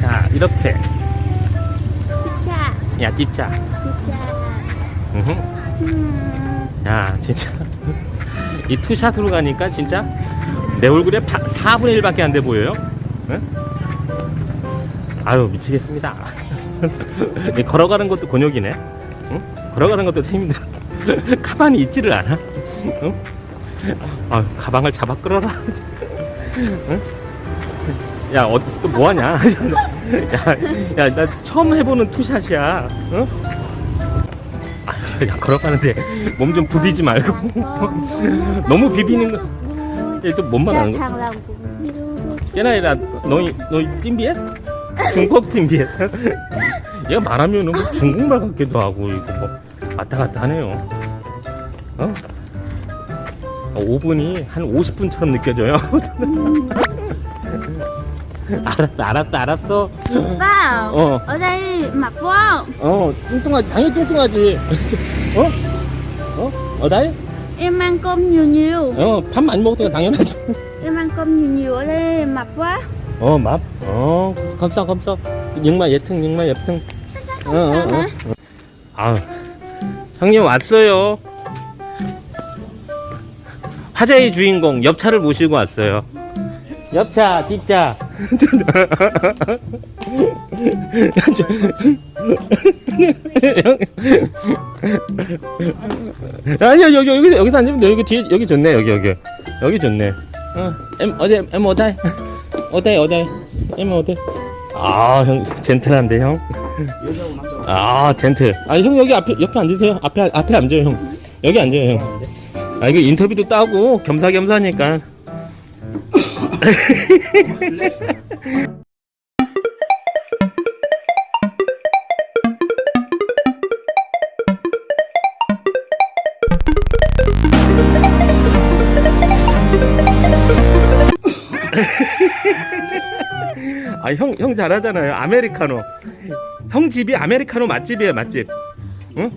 자, 이렇게. 자, 야. 자. 으흠. 음, 야, 진짜. 이 투샷으로 가니까 진짜 내 얼굴에 4분의 1밖에 안 돼 보여요. 응? 아유, 미치겠습니다. 이 걸어가는 것도 곤욕이네. 응? 걸어가는 것도 힘들어. 가만히 있지를 않아. 응? 아, 가방을 잡아 끌어라. 응? 야, 어, 또 뭐하냐? 야, 야, 나 처음 해보는 투샷이야. 응? 아, 야, 걸어가는데 몸 좀 부비지 말고. 너무 비비는 거. 얘 또 뭔만 하는 거야? nói nói tiếng Việt 중국 Việt 얘가 말하면은 뭐 중국말 같기도 하고 이거 뭐 왔다 갔다 하네요 어? 어, 5분이 한 50분처럼 느껴져요 알았어 알았어 알았어 ở đây mặc vô 어 뚱뚱하지 당연히 뚱뚱하지 어? 어? 어 나이? em ăn cơm nhiều nhiều 어밥 많이 먹었으니까 당연하지 em ăn cơm nhiều nhiều ở đây mập quá 어, 맙. 어, 감싸, 감싸. 육마 예튼, 육마 예튼. 어, 어, 어. 아, 형님 왔어요. 화제의 주인공 옆차를 모시고 왔어요. 옆차, 뒷차. 아니야 여기 여기 여기서 앉으면 돼. 여기 뒤에 여기 좋네 여기 여기. 여기 좋네. 어, em 어디 em 어디? 어때 어때 em 어때 아형 젠틀한데 형? 아 젠틀. 아니 형 여기 앞에 옆에 앉으세요. 앞에 앞에 앉아요 형. 여기 앉아요 형 아 이거 인터뷰도 따고 겸사겸사니까 아 형 형 잘하잖아요. 아메리카노. 형 집이 아메리카노 맛집이에요 맛집. 응?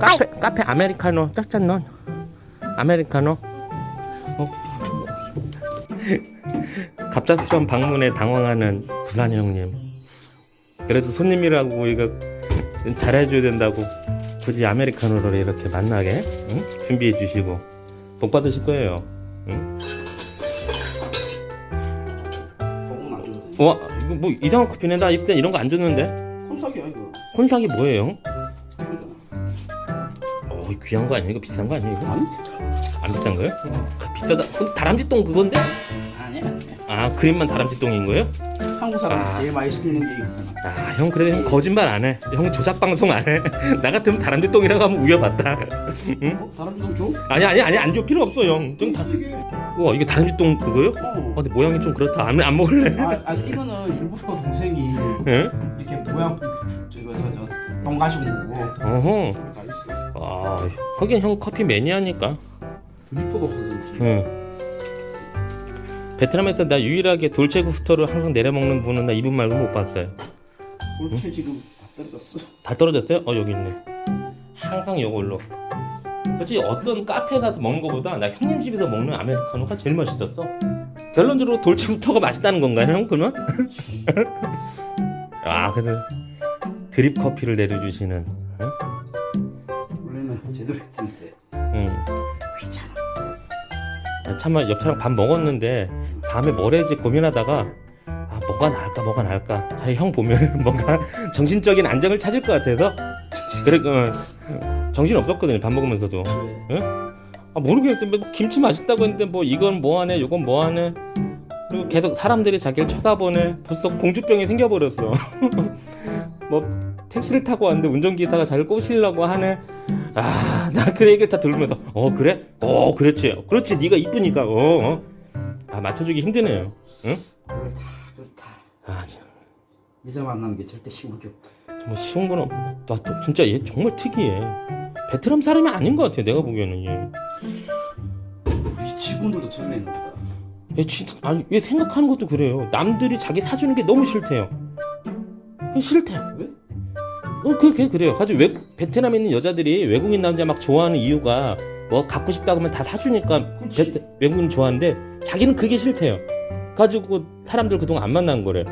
카페 카페 아메리카노. 짝짝 넌 아메리카노. 어? 갑작스런 방문에 당황하는 부산 형님 그래도 손님이라고 이거 잘해줘야 된다고 굳이 아메리카노를 이렇게 만나게 응? 준비해 주시고 복 받으실 거예요 응? 와 이거 뭐 이상한 커피네 나 이때 이런 거 안 줬는데 콘사기야 이거 콘삭이 뭐예요? 어 귀한 거 아니야 이거 비싼 거 아니야 이거? 아니 안 비싼 거예요? 아, 비싸다 그럼 다람쥐 똥 그건데? 아니야 아 그림만 다람쥐똥인 거예요? 한국 사람 아. 제일 많이 시키는 게 이거잖아 아형 그래도 형 거짓말 안 해 형 조작 방송 안 해 나 같으면 다람쥐똥이라고 하면 우겨봤다 응? 어? 다른 좀 줘? 아니 아니 아니 안 줘 필요 없어 형 좀 다... 이게 우와 이게 다람쥐똥 그거요? 어. 어 근데 모양이 좀 그렇다 안, 안 먹을래 아, 아 이거는 일부러 동생이 응? 이렇게 모양 저거서 저 똥 가시고 거고 어허 다 있어 아 하긴 형 커피 매니아니까 드리퍼가 없어서 응. 베트남에서 나 유일하게 돌체 구스터를 항상 내려 먹는 분은 나 이분 말고 못 봤어요. 볼체 지금 다 떨어졌어 다 떨어졌어요? 어 여기 있네. 항상 이걸로. 솔직히 어떤 카페 가서 먹는 것보다 나 형님 집에서 먹는 아메리카노가 제일 맛있었어. 결론적으로 돌체 구스터가 맛있다는 건가요, 형? 그러면? 아 그래도 드립 커피를 내려주시는. 응? 원래는 제대로 했는데 아, 참아 옆차랑 밥 먹었는데 다음에 뭘 해야지 고민하다가 아 뭐가 나을까 뭐가 나을까. 차라리 형 보면 뭔가 정신적인 안정을 찾을 것 같아서. 그래 어, 정신 없었거든요 밥 먹으면서도. 왜? 아 모르겠어 뭐 김치 맛있다고 했는데 뭐 이건 뭐하네 요건 뭐하네. 그리고 계속 사람들이 자기를 쳐다보네 벌써 공주병이 생겨버렸어. 뭐 택시를 타고 왔는데 운전기사가 자기를 꼬시려고 하네 아나 그래 이게 다 들으면서. 어 그래? 어 그렇지. 그렇지. 네가 이쁘니까. 어, 어. 아 맞춰주기 힘드네요. 응? 그래 다 그렇다. 아 참, 여자 만나는 게 절대 쉬운 게 없다. 정말 쉬운 거는 나또 진짜 얘 정말 특이해. 베트남 사람이 아닌 것 같아 내가 보기에는 얘. 우리 직원들도 보다. 얘 진짜 아니 얘 생각하는 것도 그래요. 남들이 자기 사주는 게 너무 싫대요. 싫대. 왜? 어, 그게 그래요. 아주 외, 베트남에 있는 여자들이 외국인 남자 막 좋아하는 이유가 뭐 갖고 싶다고 하면 다 사주니까. 베, 외국인 좋아하는데 자기는 그게 싫대요. 가지고 사람들 그동안 안 만난 거래.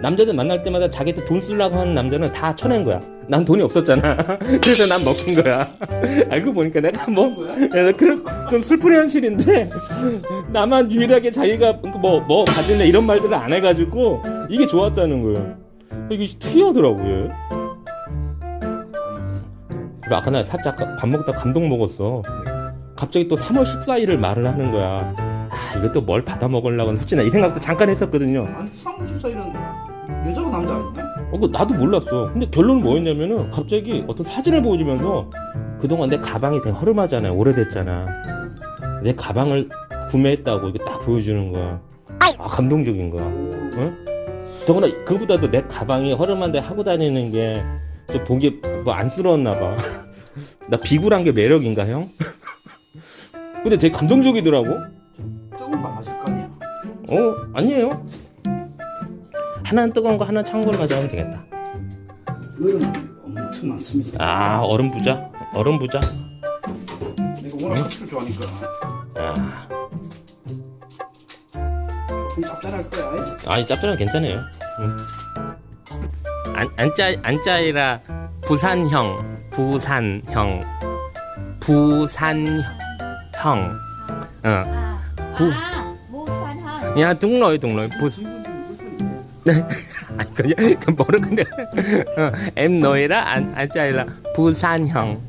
남자들 만날 때마다 자기한테 돈 쓰려고 하는 남자는 다 쳐낸 거야. 난 돈이 없었잖아. 그래서 난 먹힌 거야. 알고 보니까 내가 뭐? 야, 그런 좀 슬픈 현실인데 나만 유일하게 자기가 뭐뭐 가질래 이런 말들을 안 해가지고 이게 좋았다는 거예요. 이게 특이하더라고요. 그리고 아까 나 살짝 밥 먹다 감동 먹었어. 갑자기 또 3월 14일을 말을 하는 거야. 아 이것도 뭘 받아 먹으려고 솔직히 나 이 생각도 잠깐 했었거든요. 아니 상무 집사일은 여자가 남자 아니야? 어, 그거 나도 몰랐어. 근데 결론은 뭐였냐면은 갑자기 어떤 사진을 보여주면서 그동안 내 가방이 되게 허름하잖아요. 오래됐잖아. 내 가방을 구매했다고 이거 딱 보여주는 거야. 아, 감동적인 거야. 응? 더구나 그보다도 내 가방이 허름한데 하고 다니는 게좀 보기에 뭐 안쓰러웠나 봐. 나 비굴한 게 매력인가 형? 근데 되게 감동적이더라고. 뜨거운 밥 마실 거 아니야? 어 아니에요. 하나는 뜨거운 거 하나는 찬 걸로 가져가면 되겠다. 얼음 엄청 많습니다. 아 얼음 부자 얼음 부자 내가 워낙 커피를 좋아하니까 아 조금 짭짤할 거야. 이? 아니 짭짤한 괜찮아요 응. 안, 안짜 안짜이라 부산형 부산형 부산형 어. à, Phu- à Busan hơn 야 동로이 동로이 부 아니 그냥 그 모르겠네 어, là anh anh trai là 부산형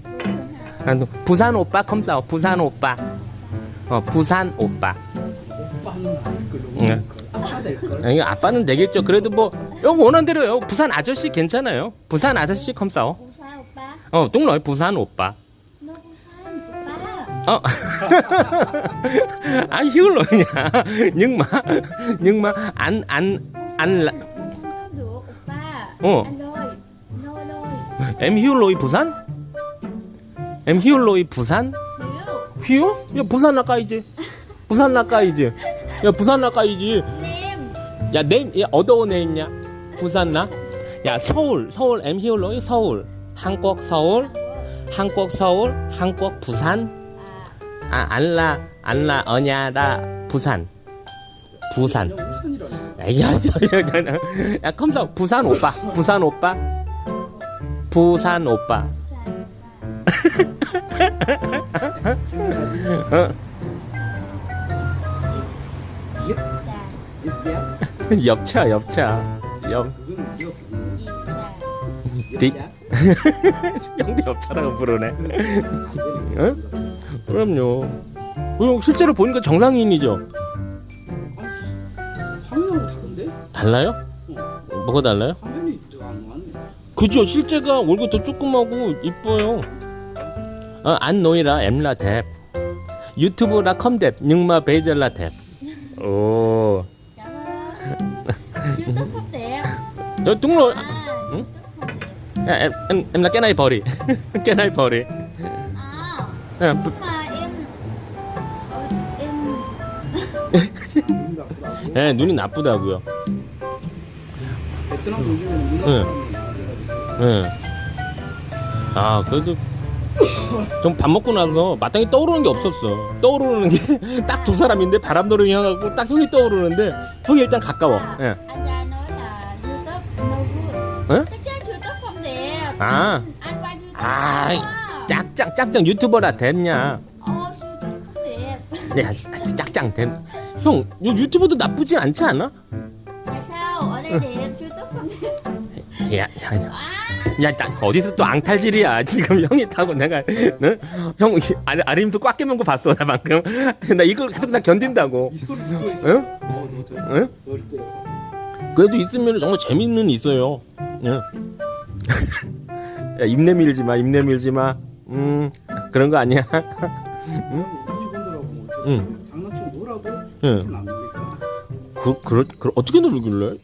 아, 부산 오빠 컴싸워 부산 오빠 어 부산 오빠 오빠는 아닐 걸로 네. 아빠 될 걸. 아니, 아빠는 되겠죠. 그래도 뭐, 형 원하는 대로요. 부산 아저씨 괜찮아요. 부산 아저씨 컴싸워. 어, 뚱nói 부산 오빠. 어. 아, hiếu rồi nha. Nhưng mà, nhưng mà anh, anh, anh là, Busan không được oppa Ồ. Anh ơi No ơi em hiếu rồi 부산? em hiếu rồi 부산? Hiểu hiếu? 야, 부산 나가야지. 부산 나가야지. 야, 부산. Nem 야, 내, 야, 어디오 내 있냐? 부산 나? 야, 서울, 서울, hiếu rồi 서울. 한국 서울. 한국 서울, 한국 부산. 아, 안라, 안라, 어냐라, 부산. 부산. 야, 야, 야, 컴사, 부산 오빠, 부산 오빠, 부산 오빠. 어, 옙, Dạ 옙, 엽차, 엽차, 엽, 디- 옙. 형도 엽차라고 부르네. 안 되네. 응? 그럼요. 어, 실제로 보니까 정상인이죠. 화면하고 다른데? 달라요? 뭐가 달라요? 화면이 안 왔네. 그죠 실제가 얼굴 더 조그마고 이뻐요 어, 안 노이라 엠라 탭 유튜브라 컴뎁 베이젤라 탭오 Cảm ơn YouTube không đẹp 너 뚱로 À em, em, em là cái này 버리 cái này 버리 À 야, Nhưng 부- mà em ờ, Em. 예, 눈이 나쁘다고요 베트남 요즘에는 눈 응. 나쁘다고 나와가지고. 예. 아 그래도 좀 밥 먹고 나서 마땅히 떠오르는 게 없었어 떠오르는 게 딱 두 사람인데 바람노를 향하고 딱 형이 떠오르는데 형이 일단 가까워 à, 예. Anh trai nói là YouTube no good Hả? YouTube À. không á. 짝짱 짝짱 유튜버라 됐냐 YouTube không đẹp 야, 짝짱 된. 형, 요 유튜브도 나쁘지 않지 않아? Tại sao ở đây đẹp YouTube không đẹp 야, 야, 야, À 야, 나 어디서 또 앙탈질이야? 지금 형이 타고 내가, 응? 형, 아래 아림도 꽉 깨문 거 봤어, 나 방금. 나 이걸 계속 나 견딘다고. 들고 있어. 응? 어, 너 저, 응? 때. 그래도 있으면 정말 재밌는 있어요. 응. 야, 입 내 밀지 마, 입 내 밀지 마. 음, 그런 거 아니야. 직원들하고 뭐 이렇게 응. 장난치고 놀아도 응. 그, 그, 그, 어떻게 놀길래?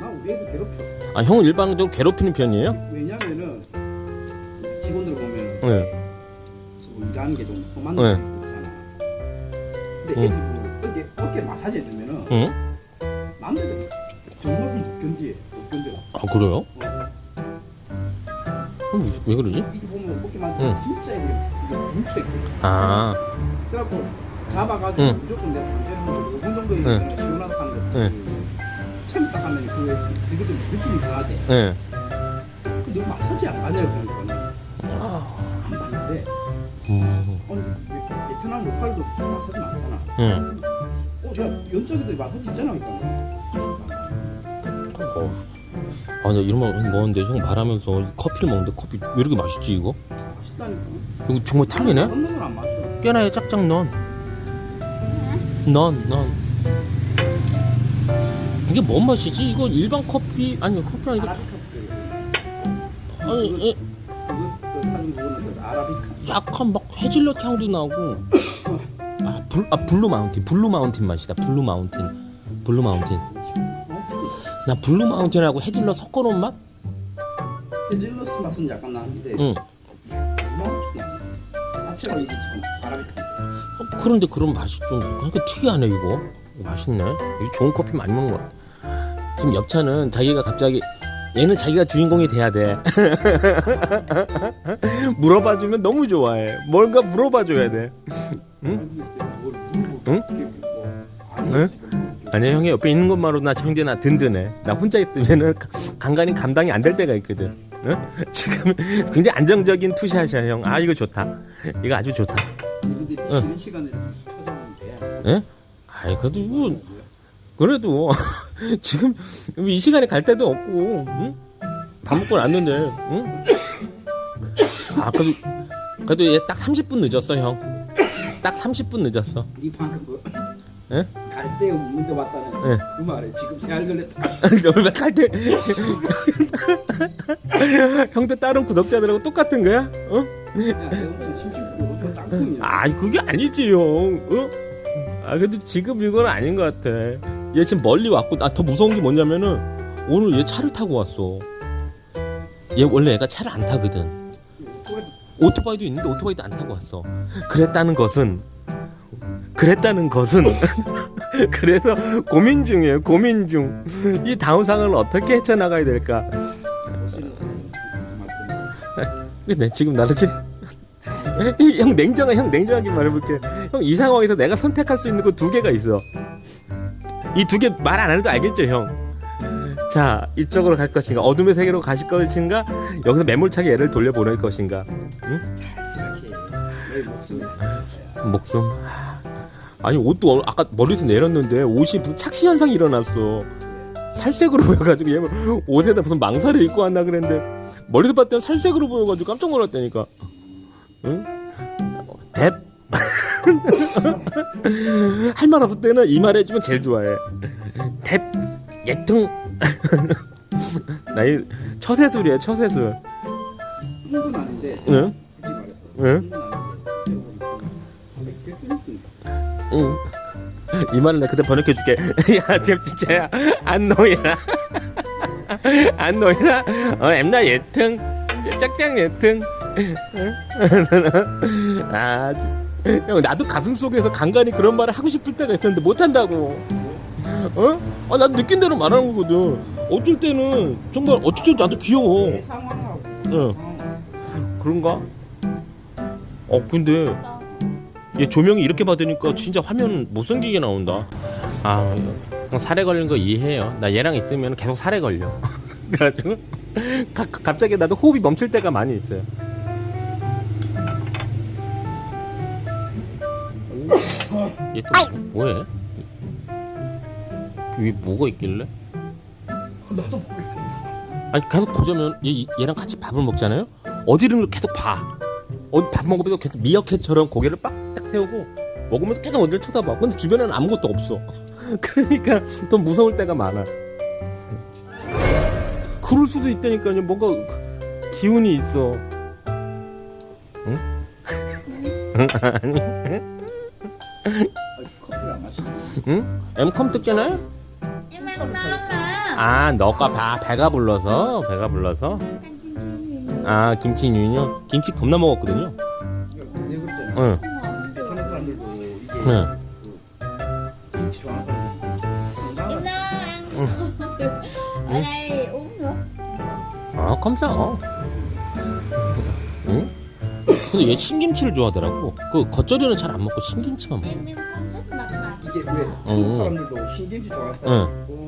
나 우리 애들 괴롭혀. 아, 형은 일반적으로 괴롭히는 편이에요? 왜냐면은 직원들 보면 네. 저 일하는 게 좀 험한 네. 느낌이 있잖아. 근데 응. 애들 뭐 어깨 어깨 마사지 해주면은 응? 남들 정말 못 견디해. 못 견뎌. 아, 그래요? 어. 음, 왜 그러지? 이게 보면 어깨만 응. 진짜 애들이 뭉쳐 있고. 아, 그래갖고 잡아가지고 응. 무조건 내가 강제로 5분 정도 응. 응. 시원하게 하는 네. 그 처음 딱 하면 그 저기도 느낌이 이상하대. 예. 근데 너 마사지 안 받냐고 그러니까 안 받는데 음. 어, 왜 베트남 로컬도 마사지 많잖아. 예. 어, 야 연적이도 마사지 있잖아. 그러니까 세상. 어. 아, 나 이런 말 먹었는데 형 말하면서 커피를 먹는데 커피 왜 이렇게 맛있지 이거? 맛있다니까. 이거 정말 마셔. 깨나에 짝짝 넌. 넌, 넌. 이게 뭔 맛이지? 이거 일반 커피 아니 커피 아니라 아라비카스. 아니 예, 그거 타는 거는 그 아라비카. 약간 막 헤즐넛 향도 나고 아, 불, 아 블루 마운틴 블루 마운틴 맛이다 블루 마운틴 블루 마운틴 나 블루 마운틴하고 헤즐넛 섞어놓은 맛? 헤즐러스 맛은 약간 나는데 응 자체가 이게 참 아라비카. 어, 그런데 그런 맛이 좀 그러니까 특이하네 이거 이거 맛있네 이거 좋은 커피 많이 먹는 것 같아 지금 옆차는 자기가 갑자기 얘는 자기가 주인공이 돼야 돼 물어봐주면 너무 좋아해 뭔가 물어봐줘야 돼 응? 응? 응? 아니야 형이 옆에 있는 것만으로 나 형제 나 든든해 나 혼자 있으면은 간간히 감당이 안 될 때가 있거든 응? 지금 굉장히 안정적인 투샷이야 형 아 이거 좋다 이거 아주 좋다 응. 쉬는 시간을. 예? 아이 그래도 뭐 그래도 지금 이 시간에 갈 데도 없고 응? 밥 먹고 왔는데 응? 아 그래도 그래도 얘 딱 30분 늦었어 형 딱 30분 늦었어 네 방금 그 예? 갈대 문대 왔다는 예. 그 말에 지금 세알 걸렸다. 너왜 갈때 형도 다른 구독자들하고 똑같은 거야? 어? 야, 내가 땅콩이야. 아이 그게 아니지 형 어? 아 그래도 지금 이건 아닌 것 같아 얘 지금 멀리 왔고 나더 무서운 게 뭐냐면은 오늘 얘 차를 타고 왔어 얘 원래 얘가 차를 안 타거든 오토바이도 있는데 오토바이도 안 타고 왔어 그랬다는 것은 그랬다는 것은 그래서 고민 중이에요. 고민 중 이 다음 상황을 어떻게 헤쳐나가야 될까? 근데 지금 나를 지금 형 냉정하 형 냉정하게 말해볼게 형 이 상황에서 내가 선택할 수 있는 거 두 개가 있어. 이 두 개 말 안 해도 알겠죠 형 자 이쪽으로 갈 것인가? 어둠의 세계로 가실 것인가? 여기서 매몰차게 얘를 돌려보낼 것인가? 내 목숨이 달렸을 목숨 아니 옷도 어- 아까 머리에서 내렸는데 옷이 무슨 착시 현상이 일어났어. 살색으로 보여가지고 얘 옷에다 무슨 망사를 입고 왔나 그랬는데 머리도 봤더니 살색으로 보여가지고 깜짝 놀랐다니까. 응? 뎁. 할말 없을 때는 이 말 해주면 제일 좋아해. 뎁. 예퉁. 나이 처세술이야 처세술. 흥분 아닌데 응? 응? 응. 이 말은 내가 그때 번역해 줄게. 야, 쟤 진짜야. 안 놓이라. 안 놓이라. 어, 엠나 예퉁. 짝짝 예퉁. 아, 형 나도 가슴 속에서 간간히 그런 말을 하고 싶을 때가 있었는데 못 한다고. 어? 아, 나도 느낀 대로 말하는 거거든. 어쩔 때는 정말 어쩔 때 나도 귀여워. 내 상황하고 응. 그런가? 어, 근데 얘 조명이 이렇게 받으니까 진짜 화면 못생기게 나온다. 아, 형 살에 걸린 거 이해해요. 나 얘랑 있으면 계속 살에 걸려. 그래가지고 가, 갑자기 나도 호흡이 멈출 때가 많이 있어요. 얘 또 뭐해? 위에 뭐가 있길래? 나도. 아니 계속 보자면 얘, 얘랑 같이 밥을 먹잖아요. 어디를 계속 봐. 어디 밥 먹으면서 계속 미어캣처럼 고개를 빡 딱 세우고 먹으면서 계속 어디를 쳐다봐. 근데 주변에는 아무것도 없어. 그러니까 더 무서울 때가 많아. 그럴 수도 있다니까요. 뭔가 기운이 있어. 응? 아니, 커피를 안 마시네. 응? 엠컴 no mà 아, 너가 봐. 배가 불러서 배가 불러서. 아, 김치는요? 김치 겁나 먹었거든요. 내가 그랬잖아. 응. Em no ăn được ở đây uống nữa 아, 감사. 응? 근데 얘 신김치를 좋아하더라고. 그 겉절이는 잘 안 먹고 신김치만 먹어. em em không thích mật mật 이게 왜 한국 음. 사람들도 신김치 있고 응.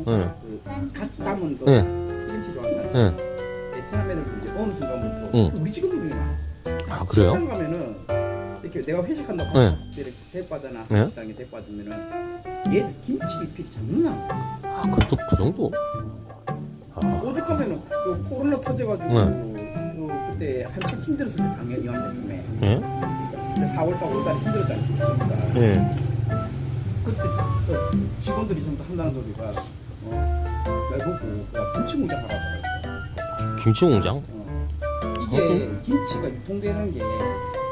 그 같이 담은 좋아하는 사람 응. 베트남 애들도 이제 어느 순간부터 응. 그 우리 지금도 그냥 아 그래요? 식당 가면은 이렇게 내가 회식한다고 네. 데리고 가잖아 네. 식당에 데리고 가주면은 얘 김치 필이 장난 아 그래도 그 정도? 아, 오죽하면은 그 코로나 터져가지고 네. 그 그때 한참 힘들었을 때 작년 이맘때 때문에 예? 그때 4월 달 5월달에 힘들었잖아 진짜 예. 그때 그 직원들이 전부 다 한다는 소리가 어, 내가 보고 야, 김치 공장 하라고 하더라고 김치 공장? 어. 이게 김치가 유통되는 게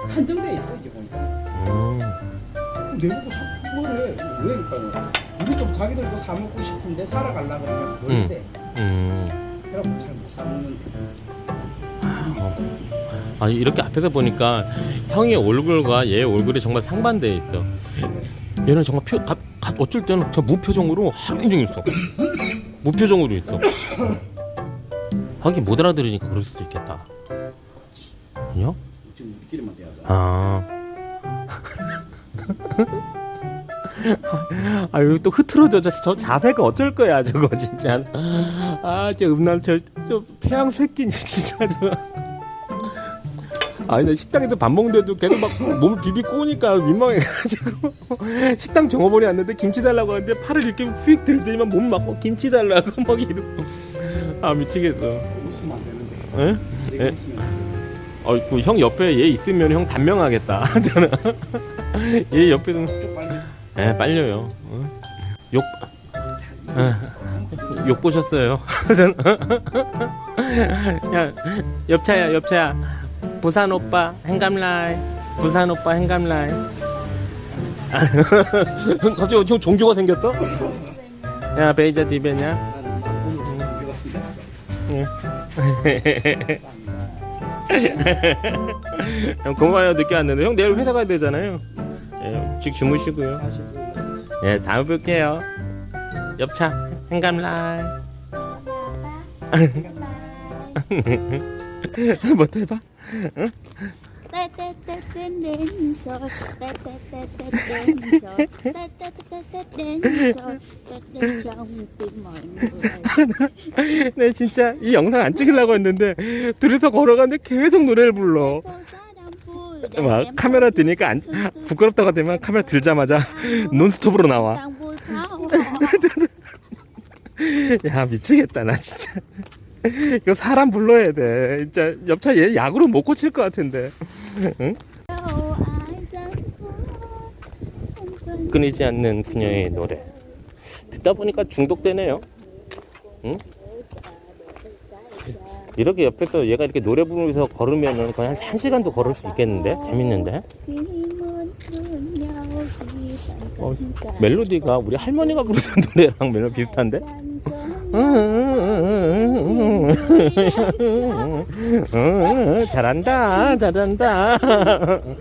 한정돼 있어 이게 보니까 음. 내 보고 자꾸 그거를 왜 그럴까요? 우리 좀 자기들도 사 먹고 싶은데 살아갈라 그러면 음. 그럴 때 음. 그래갖고 잘못 사 먹는데 어. 아니 이렇게 앞에서 보니까 형의 얼굴과 얘의 얼굴이 정말 상반되어 있어. 얘는 정말 표, 가, 가, 어쩔 때는 그냥 무표정으로 하루 종일 있어. 무표정으로 있어. 하긴 못 알아들으니까 그럴 수도 있겠다. 아. 아 여기 또 흐트러져. 저, 저 자세가 어쩔 거야 저거 진짜. 아저 음란 저저 태양 새끼니 진짜. 저거 아니 나 식당에서 밥 먹는데도 계속 막 몸을 비비고 오니까 민망해가지고. 식당 종업원이 왔는데 김치 달라고 하는데 팔을 이렇게 휙 들더니만 몸 막고 김치 달라고 막 이러고. 아 미치겠어. 웃으면 안 되는데. 에? 내가 에? 어, 그형 옆에 얘 있으면 형 단명하겠다. 저는 얘좀 빨리 에 빨려요. 어? 욕, 에, 욕 보셨어요? 야, 옆차야, 옆차야. 부산 오빠 행감라이. 부산 오빠 행감라이. 갑자기 좀 종교가 생겼어? 야, 베이자 디베냐? 나 형 고마워요 늦게 왔는데 형 내일 회사 가야 되잖아요. 예, 직 주무시고요. 예, 다음에 뵐게요. 옆차 행감라이. 뭐 해봐? 네 진짜 이 영상 안 찍으려고 했는데 둘이서 걸어가는데 계속 노래를 불러. 막 카메라 드니까 안 부끄럽다고 되면 카메라 들자마자 논스톱으로 나와. 야 미치겠다 나 진짜. 이거 사람 불러야 돼. 진짜 옆차 얘 약으로 못 고칠 것 같은데. 응? 끊이지 않는 그녀의 노래. 듣다 보니까 중독되네요. 응? 이렇게 옆에서 얘가 이렇게 노래 부르면서 걸으면은 거의 한, 한 시간도 걸을 수 있겠는데? 재밌는데? 어, 멜로디가 우리 할머니가 부르던 노래랑 멜로디 비슷한데? 잘한다, 잘한다. 응.